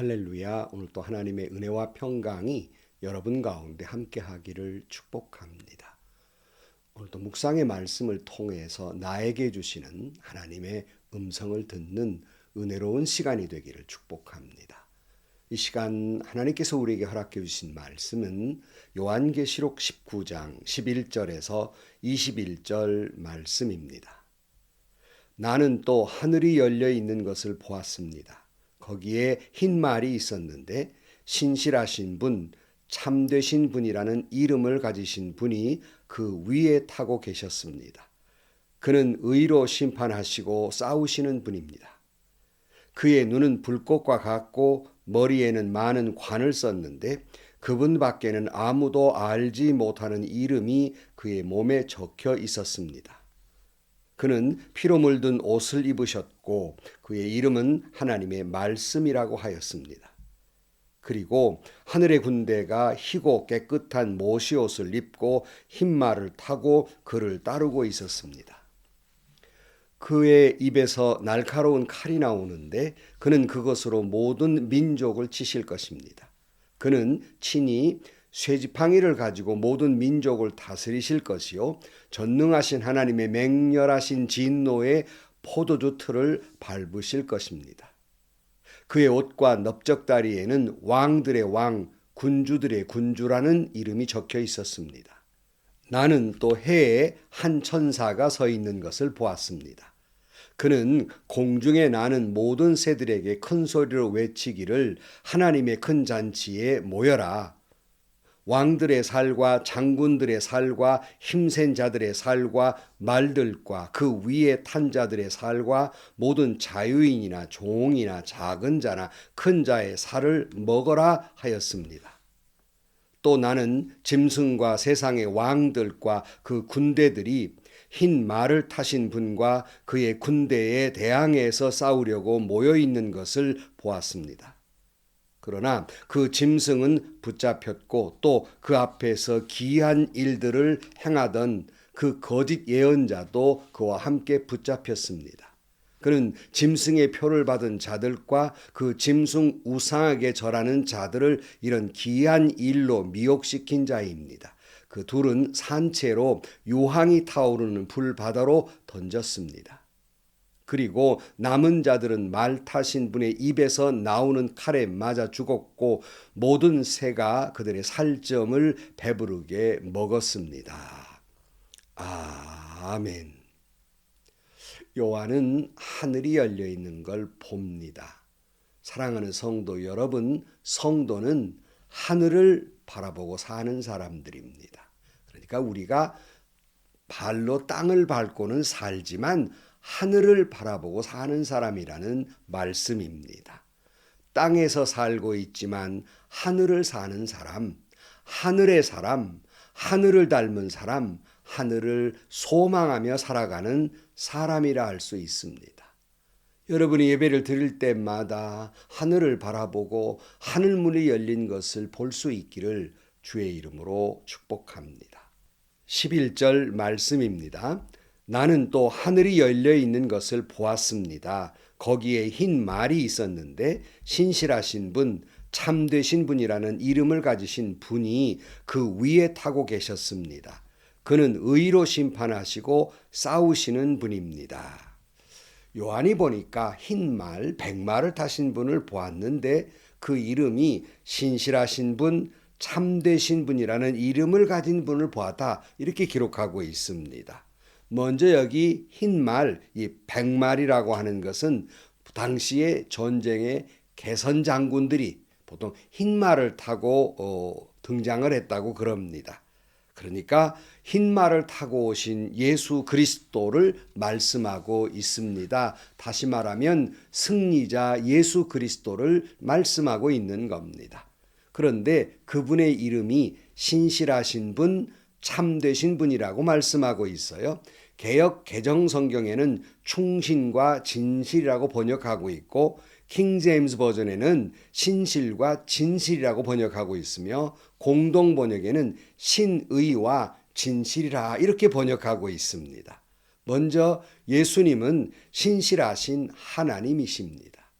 할렐루야. 오늘 또 하나님의 은혜와 평강이 여러분 가운데 함께 하기를 축복합니다. 오늘도 묵상의 말씀을 통해서 나에게 주시는 하나님의 음성을 듣는 은혜로운 시간이 되기를 축복합니다. 이 시간 하나님께서 우리에게 허락해 주신 말씀은 요한계시록 19장 11절에서 21절 말씀입니다. 나는 또 하늘이 열려 있는 것을 보았습니다. 거기에 흰 말이 있었는데 신실하신 분, 참되신 분이라는 이름을 가지신 분이 그 위에 타고 계셨습니다. 그는 의로 심판하시고 싸우시는 분입니다. 그의 눈은 불꽃과 같고 머리에는 많은 관을 썼는데 그분 밖에는 아무도 알지 못하는 이름이 그의 몸에 적혀 있었습니다. 그는 피로 물든 옷을 입으셨고 그의 이름은 하나님의 말씀이라고 하였습니다. 그리고 하늘의 군대가 희고 깨끗한 모시 옷을 입고 흰 말을 타고 그를 따르고 있었습니다. 그의 입에서 날카로운 칼이 나오는데 그는 그것으로 모든 민족을 치실 것입니다. 그는 친히 쇠지팡이를 가지고 모든 민족을 다스리실 것이요 전능하신 하나님의 맹렬하신 진노의 포도주 틀을 밟으실 것입니다. 그의 옷과 넓적다리에는 왕들의 왕, 군주들의 군주라는 이름이 적혀 있었습니다. 나는 또 해에 한 천사가 서 있는 것을 보았습니다. 그는 공중에 나는 모든 새들에게 큰 소리로 외치기를 하나님의 큰 잔치에 모여라. 왕들의 살과 장군들의 살과 힘센 자들의 살과 말들과 그 위에 탄 자들의 살과 모든 자유인이나 종이나 작은 자나 큰 자의 살을 먹어라 하였습니다. 또 나는 짐승과 세상의 왕들과 그 군대들이 흰 말을 타신 분과 그의 군대에 대항해서 싸우려고 모여 있는 것을 보았습니다. 그러나 그 짐승은 붙잡혔고 또 그 앞에서 기이한 일들을 행하던 그 거짓 예언자도 그와 함께 붙잡혔습니다. 그는 짐승의 표를 받은 자들과 그 짐승 우상하게 절하는 자들을 이런 기이한 일로 미혹시킨 자입니다. 그 둘은 산채로 유황이 타오르는 불바다로 던졌습니다. 그리고 남은 자들은 말 타신 분의 입에서 나오는 칼에 맞아 죽었고 모든 새가 그들의 살점을 배부르게 먹었습니다. 아멘. 요한은 하늘이 열려 있는 걸 봅니다. 사랑하는 성도 여러분, 성도는 하늘을 바라보고 사는 사람들입니다. 그러니까 우리가 발로 땅을 밟고는 살지만 하늘을 바라보고 사는 사람이라는 말씀입니다. 땅에서 살고 있지만 하늘을 사는 사람, 하늘의 사람, 하늘을 닮은 사람, 하늘을 소망하며 살아가는 사람이라 할 수 있습니다. 여러분이 예배를 드릴 때마다 하늘을 바라보고 하늘 문이 열린 것을 볼 수 있기를 주의 이름으로 축복합니다. 11절 말씀입니다. 나는 또 하늘이 열려 있는 것을 보았습니다. 거기에 흰 말이 있었는데 신실하신 분, 참되신 분이라는 이름을 가지신 분이 그 위에 타고 계셨습니다. 그는 의로 심판하시고 싸우시는 분입니다. 요한이 보니까 흰 말, 백말을 타신 분을 보았는데 그 이름이 신실하신 분, 참되신 분이라는 이름을 가진 분을 보았다. 이렇게 기록하고 있습니다. 먼저 여기 흰 말, 이 백말이라고 하는 것은 당시의 전쟁의 개선 장군들이 보통 흰 말을 타고 어, 등장을 했다고 그럽니다. 그러니까 흰 말을 타고 오신 예수 그리스도를 말씀하고 있습니다. 다시 말하면 승리자 예수 그리스도를 말씀하고 있는 겁니다. 그런데 그분의 이름이 신실하신 분, 참되신 분이라고 말씀하고 있어요. 개혁 개정 성경에는 충신과 진실이라고 번역하고 있고 킹 제임스 버전에는 신실과 진실이라고 번역하고 있으며 공동 번역에는 신의와 진실이라 이렇게 번역하고 있습니다. 먼저 예수님은 신실하신 하나님이십니다.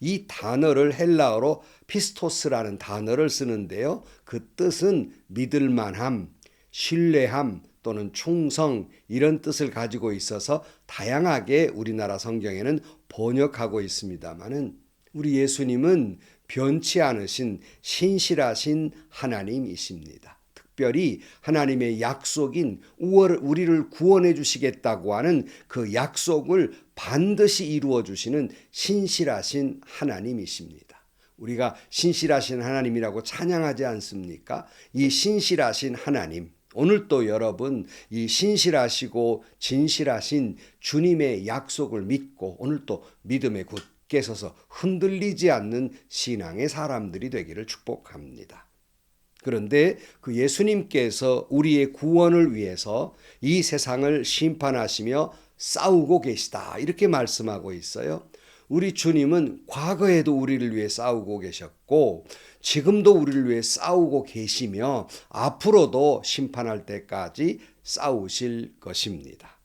이 단어를 헬라어로 피스토스라는 단어를 쓰는데요. 그 뜻은 믿을 만함, 신뢰함 또는 충성 이런 뜻을 가지고 있어서 다양하게 우리나라 성경에는 번역하고 있습니다만은 우리 예수님은 변치 않으신 신실하신 하나님이십니다. 특별히 하나님의 약속인 우리를 구원해 주시겠다고 하는 그 약속을 반드시 이루어 주시는 신실하신 하나님이십니다. 우리가 신실하신 하나님이라고 찬양하지 않습니까? 이 신실하신 하나님, 오늘 또 여러분 이 신실하시고 진실하신 주님의 약속을 믿고 오늘 또 믿음에 굳게 서서 흔들리지 않는 신앙의 사람들이 되기를 축복합니다. 그런데 그 예수님께서 우리의 구원을 위해서 이 세상을 심판하시며 싸우고 계시다. 이렇게 말씀하고 있어요. 우리 주님은 과거에도 우리를 위해 싸우고 계셨고 지금도 우리를 위해 싸우고 계시며 앞으로도 심판할 때까지 싸우실 것입니다.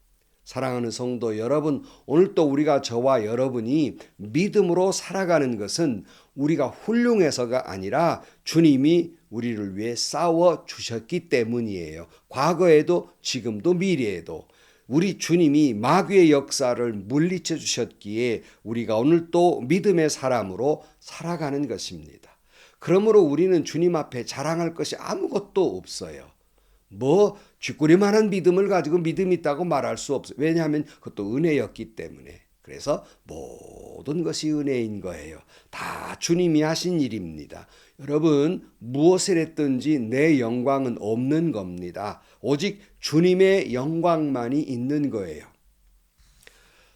사랑하는 성도 여러분, 오늘 또 우리가 저와 여러분이 믿음으로 살아가는 것은 우리가 훌륭해서가 아니라 주님이 우리를 위해 싸워 주셨기 때문이에요. 과거에도 지금도 미래에도 우리 주님이 마귀의 역사를 물리쳐 주셨기에 우리가 오늘 또 믿음의 사람으로 살아가는 것입니다. 그러므로 우리는 주님 앞에 자랑할 것이 아무것도 없어요. 뭐 쥐꼬리만한 믿음을 가지고 믿음 있다고 말할 수 없어요. 왜냐하면 그것도 은혜였기 때문에. 그래서 모든 것이 은혜인 거예요. 다 주님이 하신 일입니다. 여러분 무엇을 했든지 내 영광은 없는 겁니다. 오직 주님의 영광만이 있는 거예요.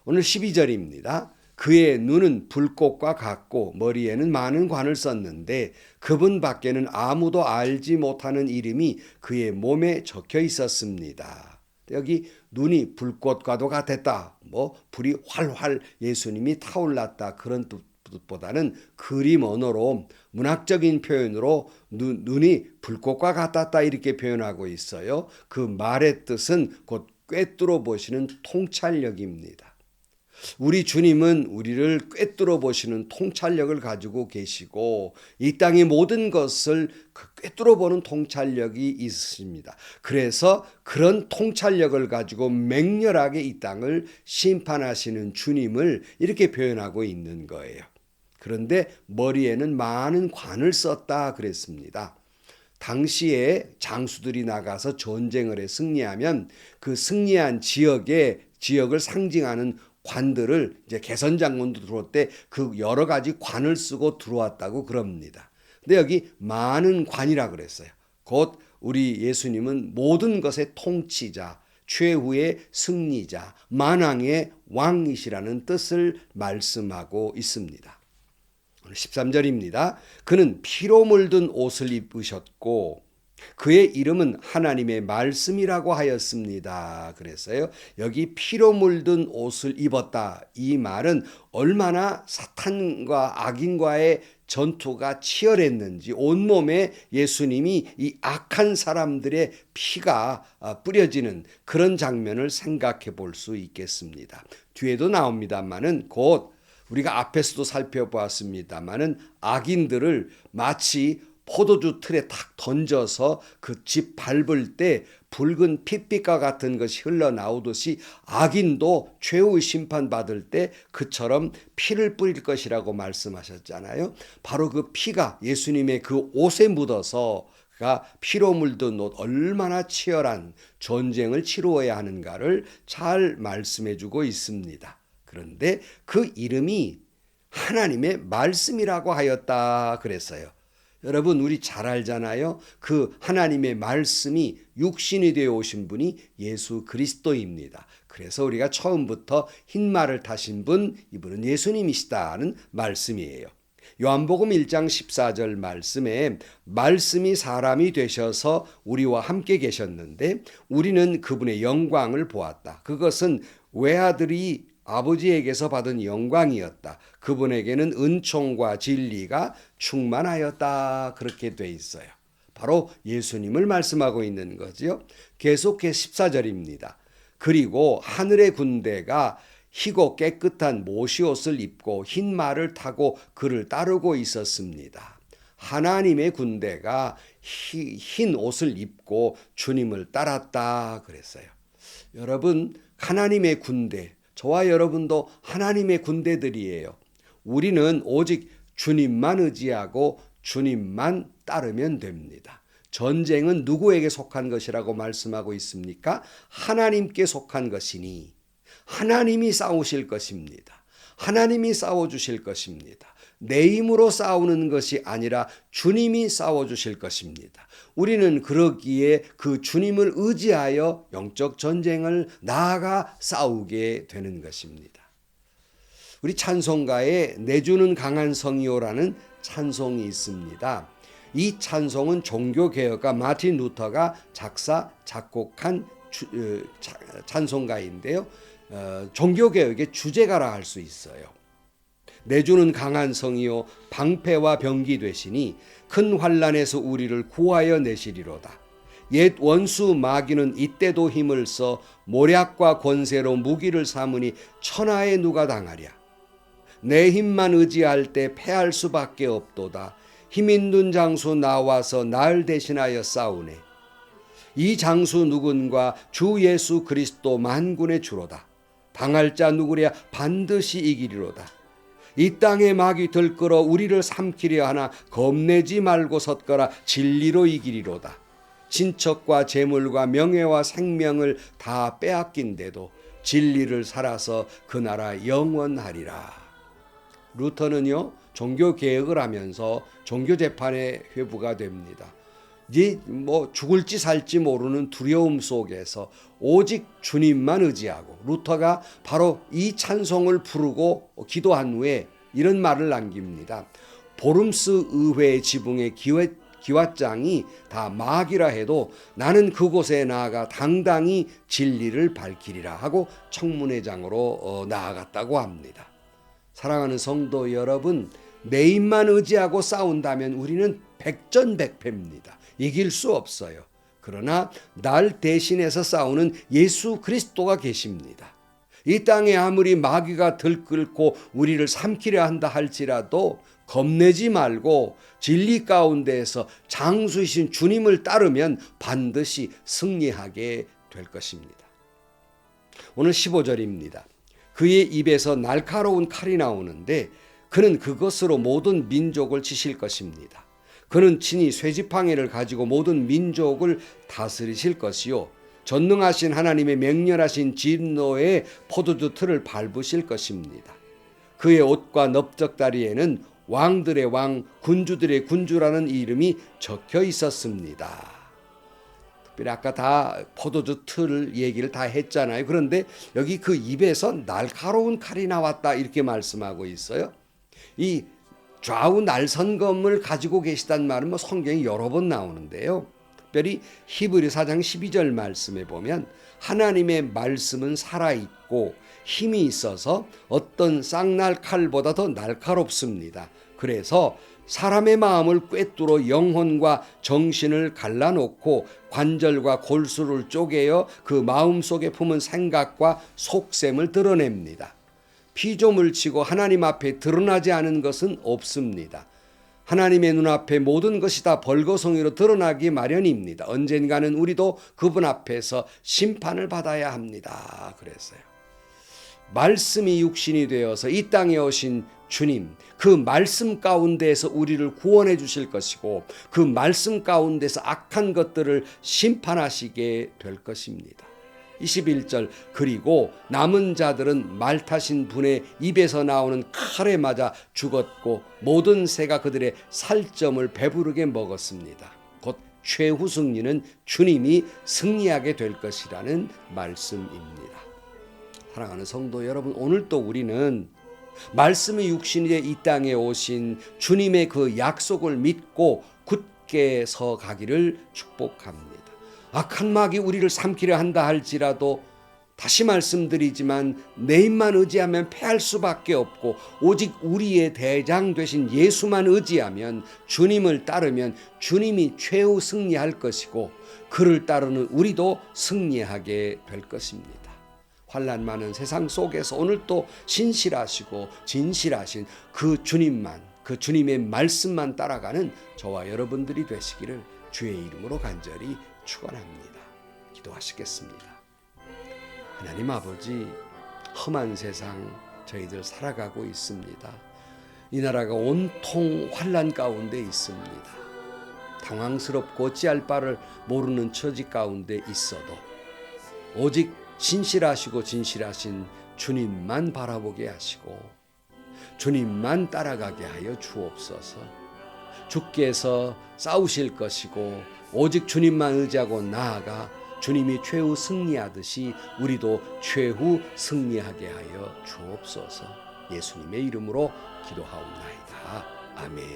오늘 12절입니다. 그의 눈은 불꽃과 같고 머리에는 많은 관을 썼는데 그분 밖에는 아무도 알지 못하는 이름이 그의 몸에 적혀 있었습니다. 여기 눈이 불꽃과도 같았다. 뭐 불이 활활 예수님이 타올랐다. 그런 뜻 보다는 그림 언어로 문학적인 표현으로 눈, 눈이 불꽃과 같았다 이렇게 표현하고 있어요. 그 말의 뜻은 곧 꿰뚫어 보시는 통찰력입니다. 우리 주님은 우리를 꿰뚫어 보시는 통찰력을 가지고 계시고 이 땅의 모든 것을 그 꿰뚫어 보는 통찰력이 있습니다. 그래서 그런 통찰력을 가지고 맹렬하게 이 땅을 심판하시는 주님을 이렇게 표현하고 있는 거예요. 그런데 머리에는 많은 관을 썼다 그랬습니다. 당시에 장수들이 나가서 전쟁을 해 승리하면 그 승리한 지역의 지역을 상징하는 관들을 이제 개선 장군도 들어올 때 그 여러 가지 관을 쓰고 들어왔다고 그럽니다. 근데 여기 많은 관이라 그랬어요. 곧 우리 예수님은 모든 것의 통치자, 최후의 승리자, 만왕의 왕이시라는 뜻을 말씀하고 있습니다. 13절입니다. 그는 피로 물든 옷을 입으셨고 그의 이름은 하나님의 말씀이라고 하였습니다. 그랬어요. 여기 피로 물든 옷을 입었다. 이 말은 얼마나 사탄과 악인과의 전투가 치열했는지 온몸에 예수님이 이 악한 사람들의 피가 아, 뿌려지는 그런 장면을 생각해 볼 수 있겠습니다. 뒤에도 나옵니다만은 곧 우리가 앞에서도 살펴보았습니다만은 악인들을 마치 포도주 틀에 탁 던져서 그 집 밟을 때 붉은 핏빛과 같은 것이 흘러나오듯이 악인도 최후의 심판받을 때 그처럼 피를 뿌릴 것이라고 말씀하셨잖아요. 바로 그 피가 예수님의 그 옷에 묻어서 가 피로 물든 옷 얼마나 치열한 전쟁을 치루어야 하는가를 잘 말씀해 주고 있습니다. 그런데 그 이름이 하나님의 말씀이라고 하였다 그랬어요. 여러분 우리 잘 알잖아요. 그 하나님의 말씀이 육신이 되어 오신 분이 예수 그리스도입니다. 그래서 우리가 처음부터 흰 말을 타신 분 이분은 예수님이시다는 말씀이에요. 요한복음 1장 14절 말씀에 말씀이 사람이 되셔서 우리와 함께 계셨는데 우리는 그분의 영광을 보았다. 그것은 외아들이 아버지에게서 받은 영광이었다. 그분에게는 은총과 진리가 충만하였다. 그렇게 돼 있어요. 바로 예수님을 말씀하고 있는 거지요. 계속해 14절입니다. 그리고 하늘의 군대가 희고 깨끗한 모시옷을 입고 흰 말을 타고 그를 따르고 있었습니다. 하나님의 군대가 희- 흰 옷을 입고 주님을 따랐다 그랬어요. 여러분, 하나님의 군대, 저와 여러분도 하나님의 군대들이에요. 우리는 오직 주님만 의지하고 주님만 따르면 됩니다. 전쟁은 누구에게 속한 것이라고 말씀하고 있습니까? 하나님께 속한 것이니 하나님이 싸우실 것입니다. 하나님이 싸워주실 것입니다. 내 힘으로 싸우는 것이 아니라 주님이 싸워주실 것입니다. 우리는 그러기에 그 주님을 의지하여 영적 전쟁을 나아가 싸우게 되는 것입니다. 우리 찬송가에 내주는 강한 성이요라는 찬송이 있습니다. 이 찬송은 종교개혁가 마틴 루터가 작사 작곡한 주, 어, 차- 찬송가인데요. 어, 종교개혁의 주제가라 할 수 있어요. 내주는 강한 성이요 방패와 병기 되시니 큰 환란에서 우리를 구하여 내시리로다. 옛 원수 마귀는 이때도 힘을 써 모략과 권세로 무기를 삼으니 천하에 누가 당하랴. 내 힘만 의지할 때 패할 수밖에 없도다. 힘 있는 장수 나와서 날 대신하여 싸우네. 이 장수 누군가 주 예수 그리스도 만군의 주로다. 당할 자 누구랴 반드시 이기리로다. 이 땅에 마귀 들끓어 우리를 삼키려 하나 겁내지 말고 섰거라 진리로 이기리로다. 친척과 재물과 명예와 생명을 다 빼앗긴데도 진리를 살아서 그 나라 영원하리라. 루터는요 종교 개혁을 하면서 종교 재판에 회부가 됩니다. 뭐 죽을지 살지 모르는 두려움 속에서 오직 주님만 의지하고 루터가 바로 이 찬송을 부르고 기도한 후에 이런 말을 남깁니다. 보름스 의회 지붕의 기와, 기와장이 다 마귀라 해도 나는 그곳에 나아가 당당히 진리를 밝히리라 하고 청문회장으로 어, 나아갔다고 합니다. 사랑하는 성도 여러분, 내 힘만 의지하고 싸운다면 우리는 백전백패입니다. 이길 수 없어요. 그러나 날 대신해서 싸우는 예수 그리스도가 계십니다. 이 땅에 아무리 마귀가 들끓고 우리를 삼키려 한다 할지라도 겁내지 말고 진리 가운데에서 장수이신 주님을 따르면 반드시 승리하게 될 것입니다. 오늘 15절입니다. 그의 입에서 날카로운 칼이 나오는데 그는 그것으로 모든 민족을 치실 것입니다. 그는 친히 쇠지팡이를 가지고 모든 민족을 다스리실 것이요 전능하신 하나님의 맹렬하신 진노의 포도주 틀을 밟으실 것입니다. 그의 옷과 넓적다리에는 왕들의 왕, 군주들의 군주라는 이름이 적혀 있었습니다. 특별히 아까 다 포도주 틀 얘기를 다 했잖아요. 그런데 여기 그 입에서 날카로운 칼이 나왔다 이렇게 말씀하고 있어요. 이 좌우 날선검을 가지고 계시단 말은 뭐 성경에 여러 번 나오는데요. 특별히 히브리 4장 12절 말씀에 보면 하나님의 말씀은 살아있고 힘이 있어서 어떤 쌍날 칼보다 더 날카롭습니다. 그래서 사람의 마음을 꿰뚫어 영혼과 정신을 갈라놓고 관절과 골수를 쪼개어 그 마음 속에 품은 생각과 속셈을 드러냅니다. 피조물 치고 하나님 앞에 드러나지 않은 것은 없습니다. 하나님의 눈앞에 모든 것이 다 벌거성이로 드러나기 마련입니다. 언젠가는 우리도 그분 앞에서 심판을 받아야 합니다. 그랬어요. 말씀이 육신이 되어서 이 땅에 오신 주님, 그 말씀 가운데에서 우리를 구원해 주실 것이고, 그 말씀 가운데서 악한 것들을 심판하시게 될 것입니다. 21절 그리고 남은 자들은 말 타신 분의 입에서 나오는 칼에 맞아 죽었고 모든 새가 그들의 살점을 배부르게 먹었습니다. 곧 최후 승리는 주님이 승리하게 될 것이라는 말씀입니다. 사랑하는 성도 여러분, 오늘 또 우리는 말씀이 육신이 돼이 땅에 오신 주님의 그 약속을 믿고 굳게 서 가기를 축복합니다. 악한 마귀 우리를 삼키려 한다 할지라도 다시 말씀드리지만 내 힘만 의지하면 패할 수밖에 없고 오직 우리의 대장 되신 예수만 의지하면 주님을 따르면 주님이 최후 승리할 것이고 그를 따르는 우리도 승리하게 될 것입니다. 환란 많은 세상 속에서 오늘 또 신실하시고 진실하신 그 주님만 그 주님의 말씀만 따라가는 저와 여러분들이 되시기를 주의 이름으로 간절히 축원합니다. 기도하시겠습니다. 하나님 아버지 험한 세상 저희들 살아가고 있습니다. 이 나라가 온통 환란 가운데 있습니다. 당황스럽고 어찌할 바를 모르는 처지 가운데 있어도 오직 신실하시고 진실하신 주님만 바라보게 하시고 주님만 따라가게 하여 주옵소서. 주께서 싸우실 것이고 오직 주님만 의지하고 나아가 주님이 최후 승리하듯이 우리도 최후 승리하게 하여 주옵소서. 예수님의 이름으로 기도하옵나이다. 아멘.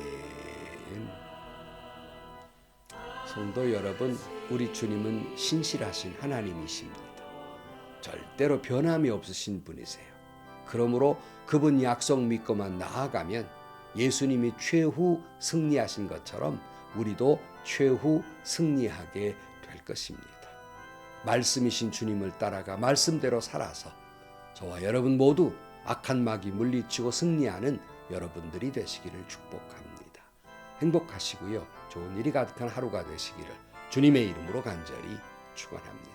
성도 여러분, 우리 주님은 신실하신 하나님이십니다. 절대로 변함이 없으신 분이세요. 그러므로 그분 약속 믿고만 나아가면 예수님이 최후 승리하신 것처럼 우리도 최후 승리하게 될 것입니다. 말씀이신 주님을 따라가 말씀대로 살아서 저와 여러분 모두 악한 마귀 물리치고 승리하는 여러분들이 되시기를 축복합니다. 행복하시고요. 좋은 일이 가득한 하루가 되시기를 주님의 이름으로 간절히 축원합니다.